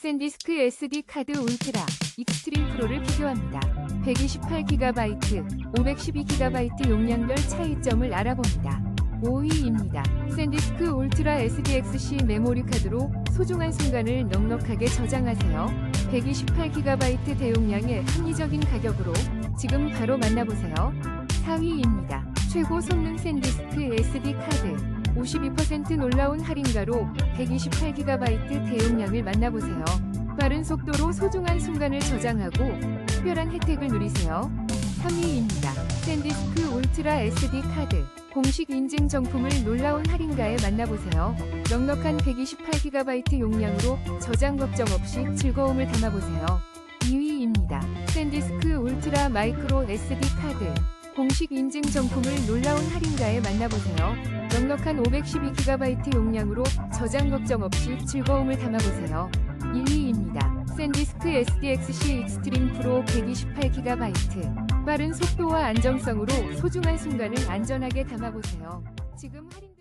샌디스크 SD 카드 울트라 익스트림 프로를 비교합니다. 128GB, 512GB 용량별 차이점을 알아봅니다. 5위입니다. 샌디스크 울트라 SDXC 메모리 카드로 소중한 순간을 넉넉하게 저장하세요. 128GB 대용량의 합리적인 가격으로 지금 바로 만나보세요. 4위입니다. 최고 성능 샌디스크 SD 카드 52% 놀라운 할인가로 128GB 대용량을 만나보세요. 빠른 속도로 소중한 순간을 저장하고 특별한 혜택을 누리세요. 3위입니다. 샌디스크 울트라 SD 카드 공식 인증 정품을 놀라운 할인가에 만나보세요. 넉넉한 128GB 용량으로 저장 걱정 없이 즐거움을 담아보세요. 2위입니다. 샌디스크 울트라 마이크로 SD 카드 공식 인증 정품을 놀라운 할인가에 만나보세요. 넉넉한 512GB 용량으로 저장 걱정 없이 즐거움을 담아보세요. 1위입니다. 샌디스크 SDXC 익스트림 프로 128GB 빠른 속도와 안정성으로 소중한 순간을 안전하게 담아보세요. 지금 할인